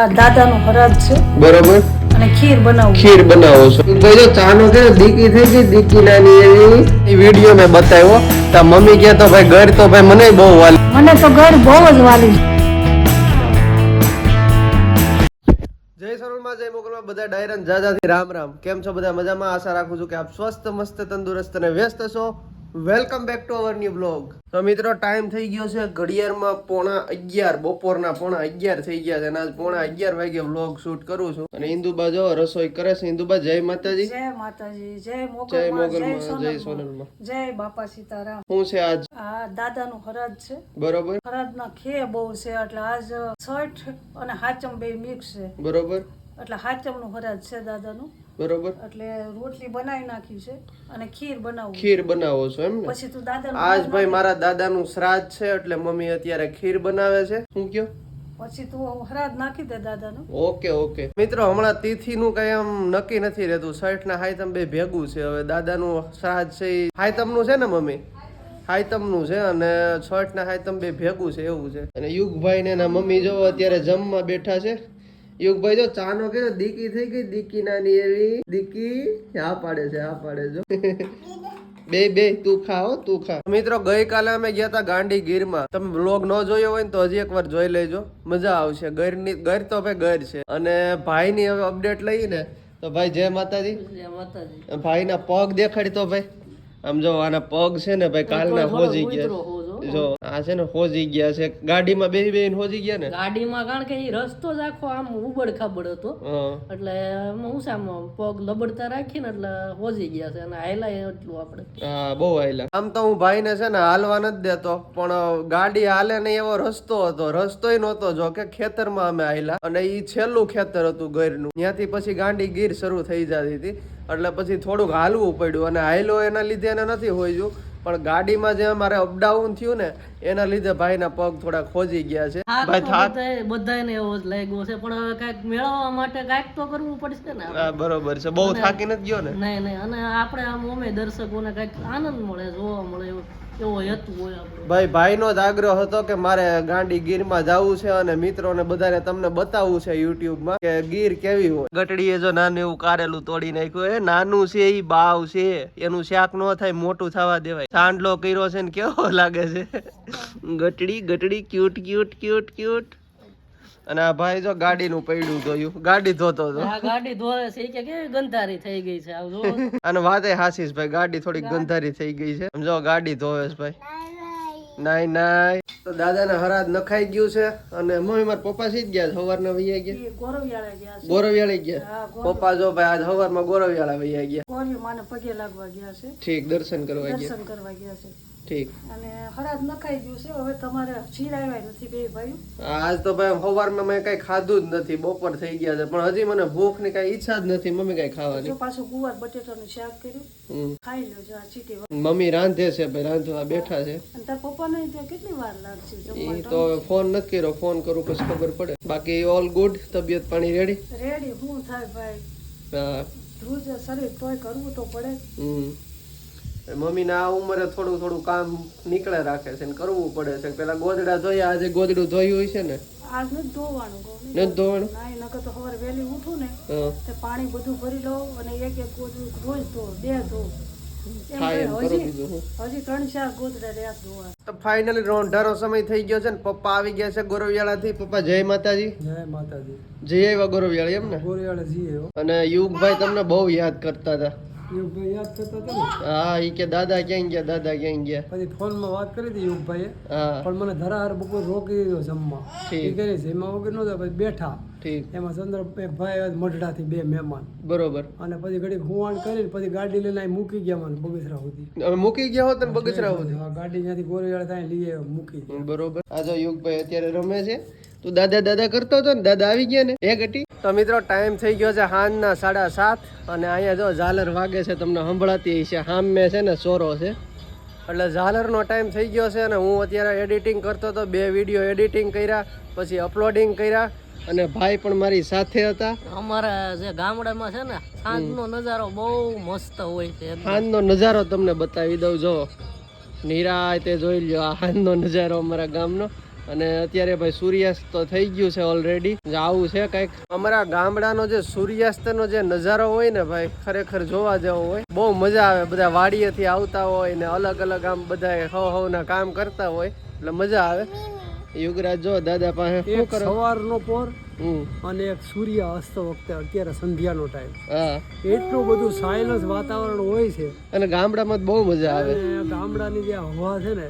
આ દાદાનું હરાજ છે. બરોબર. અને ખીર બનાવવું. ખીર બનાવો છો. ભાઈ જો ચાનો કે દીકી થઈ ગઈ દીકી નાની એવી. એ વીડિયો મેં બતાવ્યો. તા મમ્મી કે તો ભાઈ ઘર તો ભાઈ મને બહુ વાલી. મને તો ઘર બહુ જ વાલી જય સરોલમાં જય મોગલમાં બધા ડાયરન જાજાથી રામ રામ. કેમ છો બધા? મજામાં? આશા રાખું છું કે આપ સ્વસ્થ મસ્ત તંદુરસ્ત અને વ્યસ્ત છો. Welcome back to our new blog. તો મિત્રો ટાઈમ થઈ ગયો છે ઘડિયાળમાં પોણા અગિયાર બપોરના પોણા અગિયાર થઈ ગયા છે. અને આજ પોણા અગિયાર વાગે બ્લોગ શૂટ કરું છું. અને ઇન્દુબા જો રસોઈ કરે છે. ઇન્દુબા જય માતાજી. જય માતાજી જય મોગલમાં જય સોનલમાં. જય બાપા સીતારામ. શું છે આજ? આ દાદાનું હરાજ છે. બરોબર. હરાજના ખે બહુ છે એટલે આજ છઠ અને હાચમ બે મિક્સ છે. બરોબર. એટલે હાચમનું હરાજ છે દાદાનું. બરોબર. એટલે રોટલી બનાવી નાખી છે અને ખીર બનાવવું ખીર બનાવો છો એમ ને? પછી તું દાદા આજ ભાઈ મારા દાદાનું શ્રાદ્ધ છે એટલે મમ્મી અત્યારે ખીર બનાવે છે. શું કયો? પછી તું હરાજ નાખી દે દાદાનું. Okay okay. મિત્રો હમણાં તિથિનું કઈ આમ નક્કી નથી રહેતું. શર્ટ ના હાઈતમ બે ભેગું છે. હવે દાદાનું શ્રાદ્ધ છે ઈ હાઈતમનું છે ને મમ્મી? હાઈતમનું છે અને છઠ ના હાઈતમ બે ભેગું છે. એવું છે. અને યુગભાઈ ને એના મમ્મી જો અત્યારે જમવા બેઠા છે. યુગભાઈ જો ચાનો કે દીકી થઈ ગઈ દીકી નાની એવી દીકી હા પાડે છે હા પાડે જો બે બે તું ખા હો તું ખા. મિત્રો ગઈકાલે અમે ગયા હતા ગાંડી ગીરમાં તમે બ્લોગ ન જોયો હોય ને તો હજી એકવાર જોઈ લેજો. મજા આવશે. ગરની ગર તો ભાઈ ગર છે. અને ભાઈની હવે અપડેટ લઈને તો ભાઈ જય માતાજી. ભાઈના પગ દેખાડી તો ભાઈ. આમ જો આના પગ છે ને ભાઈ કાલના હોજી ગયા. જો આ છે ને હોજી ગયા છે. ગાડીમાં બેહી બેહીને હોજી ગયા ને? ગાડીમાં કારણ કે એ રસ્તો જ આખો આમ ઉબડ ખાબડ હતો. એટલે હું પગ લબડતા રાખીને એટલે હોજી ગયા છે અને હાયલા એટલું આપણે. હા બહુ હાયલા આમ તો હું ભાઈને છે ને હાલવા નથી દેતો પણ ગાડી હાલે નહીં એવો રસ્તો હતો. રસ્તોય નહોતો જો કે ખેતરમાં અમે હાયલા અને ઈ છેલ્લું ખેતર હતું ગરનું ત્યાંથી પછી ગાંડી ગીર શરૂ થઈ જતી હતી. એટલે પછી થોડુંક હાલવું પડ્યું. અને હાયલો એના લીધે એને નથી હોઈયું પણ ગાડીમાં જે મારે અપડાઉન થયું ને એના લીધે ભાઈના પગ થોડા ખોજી ગયા છે. ભાઈ થાક? બધાને એવો જ લાગ્યો છે પણ હવે કાઈક મેળવવા માટે કાઈક તો કરવું પડશે ને હા, બરોબર છે. બહુ થાકી નથી ગયો ને? નહીં નહીં અને આપણે આમ ઓમે દર્શકોને કાઈક આનંદ મળે જોવા મળે એવો ભાઈ ભાઈનો જ આગ્રહ હતો કે મારે ગાંડી ગીરમાં જવું છે અને મિત્રોને બધાને તમને બતાવવું છે યુટ્યુબમાં કે ગીર કેવી હોય. ગટડીએ જો નાનું એવું કારેલું તોડી નાખ્યું એ નાનું છે એ બાવ છે એનું શાક ન થાય મોટું થવા દેવાય. સાંડલો કર્યો છે ને કેવો લાગે છે? ગટડી ગટડી ક્યુટ ક્યુટ ક્યુટ ક્યુટ અને આ ભાઈ જો ગાડીનું પૈડું જોયું. ગાડી ધોતો હતો. ગાડી ધોવે છે. કે કે ગંધારી થઈ ગઈ છે. આવ જો. અને વાતે હાસીસ ભાઈ ગાડી થોડી ગંધારી થઈ ગઈ છે. સમજો ગાડી ધોવે છે ભાઈ. નાઈ નાઈ. તો દાદાને હરાજ નખાઈ ગયું છે અને મમ્મી મારા પપ્પા સીધ ગયા સવારના વૈયા ગયા? ગોરવિયાળા ગયા ગોરવિયાળે ગયા? પપ્પા જો ભાઈ આજ સવારમાં ગોરવિયાળા વૈયા ગયા. ગોરી માને પગે લાગવા ગયા છે. ઠીક દર્શન કરવા ગયા. દર્શન કરવા ગયા છે. ઠીક. અને હરાજ નખાઈ ગયું છે. હવે તમારે શીર નથી બે ભાઈઓ. આજ તો ભાઈ સવારમાં મેં કઈ ખાધું જ નથી. બપોર થઈ ગયા છે. પણ હજી મને ભૂખની કઈ ઈચ્છા જ નથી મમ્મી કઈ ખાવાની. પાછું ગુવાર બટેટાનું શાક કર્યું. ખાઈ લો આ ચીટી મમ્મી રાંધે છે ભાઈ રાંધવા બેઠા છે. અને તાર પપ્પાને ત્યાં કેટલી વાર લાગશે એ તો? ફોન નથી કર્યો. ફોન કરું પછી ખબર પડે. બાકી ઓલ ગુડ તબિયત પાણી રેડી રેડી હું થાય ભાઈ? ધ્રુજ શરીર તોય કરવું તો પડે. હમ. મમ્મીને આ ઉંમરે થોડું થોડું કામ નીકળે રાખે છે ને કરવું પડે છે. પેલા ગોદડા ધોયા આજે ગોદડું ધોયું હોય છે ને? આજ નથી ધોવાનું નથી ધોવાનું? ના નકર તો સવારે વહેલી ઉઠું ને હા. પાણી બધું ભરી લઉં અને એક એક ગોદડું રોજ ધો બે ધો. એમ થાય એમ કરીને કરો હજી હજી ત્રણ ચાર ગોદડા રહ્યા ધોવા. તો ફાઇનલી રોંઢારો સમય થઈ ગયો છે ને પપ્પા આવી ગયા છે ગોરવિયાળાથી. પપ્પા જય માતાજી. જય માતાજી. જય આવ્યા ગોરવિયાળા એમ ને? ગોરવિયાળા જઈએ હો અને યુગભાઈ તમને બહુ યાદ કરતા હતા. યુગભાઈ યાદ કરતા હતા હા ઈ કે દાદા ક્યાં ગયા દાદા ક્યાં ગયા? પછી ફોનમાં વાત કરી હતી યુગભાઈએ. પણ મને ધરાહાર બપોર રોકી દીધો જમવા. ઠીક. એ કરી એમાં વગર નહોતા પછી બેઠા. ઠીક. એમાં ચંદ્ર ભાઈ મઢડાથી બે મહેમાન. બરોબર. અને પછી ઘડીક હુવાણ કરીને પછી ગાડી લઈને મૂકી ગયા મને બગીચરા સુધી. હવે મૂકી ગયા હોત ને બગસરા સુધી? ગાડી ત્યાંથી ગોરિયાળે ત્યાં લઈ આવ્યા, મૂકી બરોબર. આ જો યુગભાઈ અત્યારે રમે છે તું દાદા દાદા કરતો હતો ને દાદા આવી ગયા ને. એ ઘટી તો મિત્રો ટાઈમ થઈ ગયો છે સાંજના સાડા સાત અને અહીંયા જો ઝાલર વાગે છે તમને સંભળાતી છે સામે છે ને સોરો છે. એટલે ઝાલરનો ટાઈમ થઈ ગયો છે અને હું અત્યારે એડિટિંગ કરતો હતો બે વીડિયો એડિટિંગ કર્યા પછી અપલોડિંગ કર્યા અને ભાઈ પણ મારી સાથે હતા. અમારા જે ગામડામાં છે ને સાંજનો નજારો બહુ મસ્ત હોય છે સાંજનો નજારો તમને બતાવી દઉં જો. નિરાય તે જોઈ લ્યો આ સાંજનો નજારો અમારા ગામનો. અને અત્યારે ભાઈ સૂર્યાસ્ત તો થઈ ગયું છે ઓલરેડી આવું છે કંઈક. અમારા ગામડાનો જે સૂર્યાસ્તનો જે નજારો હોય ને ભાઈ ખરેખર જોવા જેવો હોય બહુ મજા આવે. બધા વાડીએથી આવતા હોય ને અલગ અલગ આમ બધા હવ હવના કામ કરતા હોય એટલે મજા આવે. યુગરાજ જો દાદા પાસે સવારનો પોર અને એક સૂર્ય અસ્ત વખતે અત્યારે સંધ્યાનો ટાઈમ એટલું બધું સાયલન્સ વાતાવરણ હોય છે. અને ગામડામાં બહુ મજા આવે. ગામડાની જે હવા છે ને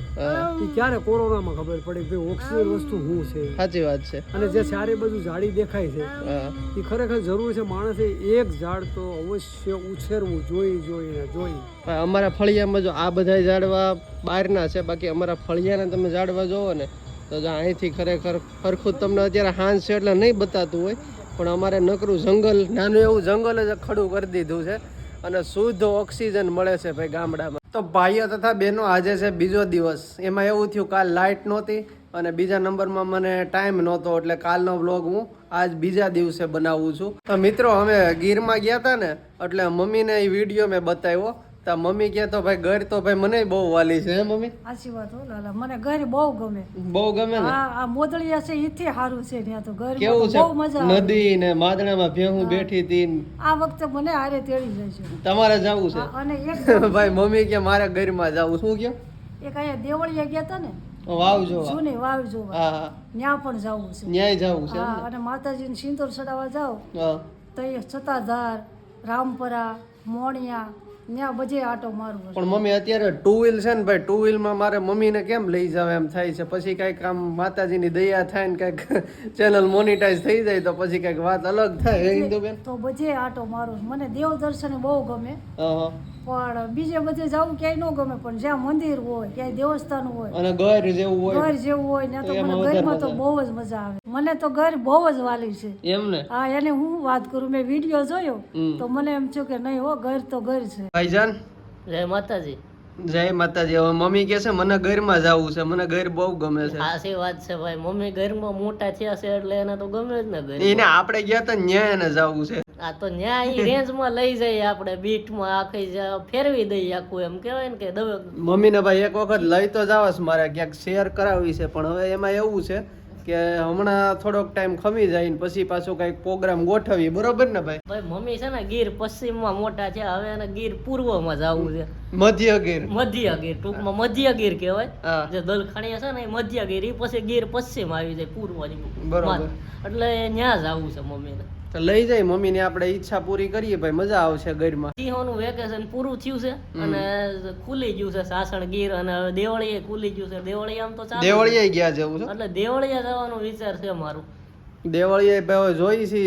એ ક્યારે કોરોનામાં ખબર પડી કે ઓક્સિજન વસ્તુ શું છે? સાચી વાત છે. અને જે ચારે બધું ઝાડી દેખાય છે એ ખરેખર જરૂર છે માણસે એક ઝાડ તો અવશ્ય ઉછેરવું જોઈ જોઈને જોઈ અમારા ફળિયામાં જો આ બધા ઝાડવા બહારના છે બાકી અમારા ફળિયાના તમે ઝાડવા જોવો ને તો અહીંથી ખરેખર ખરખું તમને અત્યારે હાંસ છે એટલે નહીં બતાતું હોય, પણ અમારે નકરું જંગલ, નાનું એવું જંગલ જ ખડું કરી દીધું છે અને શુદ્ધ ઓક્સિજન મળે છે ભાઈ ગામડામાં. તો ભાઈઓ તથા બહેનો, આજે છે બીજો દિવસ. એમાં એવું થયું કાલ લાઇટ નહોતી અને બીજા નંબરમાં મને ટાઈમ નહોતો, એટલે કાલનો વ્લોગ હું આજ બીજા દિવસે બનાવું છું. તો મિત્રો, અમે ગીરમાં ગયા હતા ને, એટલે મમ્મીને એ વીડિયો મેં બતાવ્યો. તો મમ્મી કહે તો ભાઈ ઘર તો ભાઈ મને બહુ વાલી છે મમ્મી? સાચી વાત હો લાલા મને ઘર બહુ ગમે. બહુ ગમે ને? આ આ મોદળિયા છે ઈથી સારું છે ત્યાં તો ઘર કેવું બહુ મજા નદી ને માદણામાં ભેહું બેઠી હતી આ વખતે મને હારે તેડી જાય છે. તમારે જવું છે? અને એક ભાઈ મમ્મી કે મારે ઘરમાં જવું શું કે એક અહીંયા દેવળિયા ગયા હતા ને? વાવ જોવા. જૂની વાવ જોવા. હા ત્યાં પણ જવું છે. ન્યાય જવું છે હા અને માતાજીને સિંદૂર ચડાવવા જાવ હા. તો એ સતાધાર રામપરા મોણિયા ત્યાં બધે આટો મારું પણ મમ્મી અત્યારે ટુ વ્હીલ છે ને ભાઈ ટુ વ્હીલમાં મારે મમ્મીને કેમ લઈ જાવ એમ થાય છે. પછી કંઈક આમ માતાજીની દયા થાય ને કંઈક ચેનલ મોનિટાઈઝ થઈ જાય તો પછી કાંઈક વાત અલગ થાય તો બજે આટો મારું મને દેવ દર્શન બહુ ગમે. પણ બીજે બધે જવું ક્યાંય ન ગમે પણ જ્યાં મંદિર હોય ક્યાંય દેવસ્થાન હોય અને ઘર જેવું હોય. ઘર જેવું હોય ને તો મને ઘરમાં તો બહુ જ મજા આવે. મને તો ઘર બહુ જ વાલી છે. એમ ને? હા એને હું વાત કરું મેં વીડિયો જોયો તો મને એમ થયું કે નહીં હો ઘર તો ઘર છે. ભાઈજાન? જય માતાજી. જય માતાજી. હવે મમ્મી કે છે મને ઘરમાં જવું છે મને ઘર બહુ ગમે છે. સાચી વાત છે ભાઈ. મમ્મી ઘરમાં મોટા થયા છે એટલે એને તો ગમે જ ને ઘર એને આપણે ગયા તા ન્યાય એને જવું છે. આ તો ન્યાય રેન્જમાં લઈ જઈએ આપણે બીટમાં આખી ફેરવી દઈએ આખું એમ કહેવાય ને કે દવે મમ્મીને ભાઈ એક વખત લઈ તો જાવ મારે ક્યાંક શેર કરાવવી છે પણ હવે એમાં એવું છે કે હમણાં થોડોક ટાઈમ ખમી જાય ને પછી પાછો કંઈક પ્રોગ્રામ ગોઠવી બરોબર ને ભાઈ? ભાઈ મમ્મી છે ને ગીર પશ્ચિમમાં મોટા છે હવે એને ગીર પૂર્વમાં જવું છે. મધ્ય ગીર. મધ્ય ગીર ટૂંકમાં મધ્ય ગીર કહેવાય. જે દલખાણીયા છે ને એ મધ્ય ગીર ઈ પછી ગીર પશ્ચિમ આવી જાય પૂર્વની બરોબર. માં. એટલે ત્યાં જવું છે મમ્મીને. તો લઈ જાય મમ્મી ને આપણે ઈચ્છા પૂરી કરીએ ભાઈ મજા આવશે ઘરમાં. સિંહોનું વેકેશન પૂરું થયું છે અને ખુલી ગયું છે સાસણ ગીર અને હવે દેવળીએ ખુલી ગયું છે. દેવળીએ આમ તો દેવળીએ ગયા જવું છે? એટલે દેવળીએ જવાનો વિચાર છે મારું. દેવળીએ ભાઈ જોઈ છે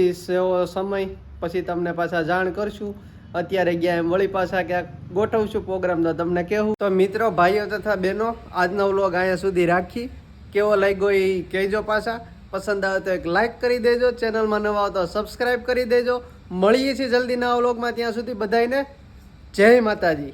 સમય પછી તમને પાછા જાણ કરશું. અત્યારે ગયા એમ વળી પાછા ક્યાંક ગોઠવશું પ્રોગ્રામ તો તમને કહેવું. તો મિત્રો ભાઈઓ તથા બહેનો આજનો વ્લોગ અહીંયા સુધી રાખી. કેવો લાગ્યો એ કહેજો પાછા. પસંદ આવે તો એક લાઈક કરી દેજો. ચેનલમાં નવા તો સબસ્ક્રાઈબ કરી દેજો. મળીએ છીએ જલ્દી નવા વ્લોગમાં ત્યાં સુધી બધાને જય માતાજી.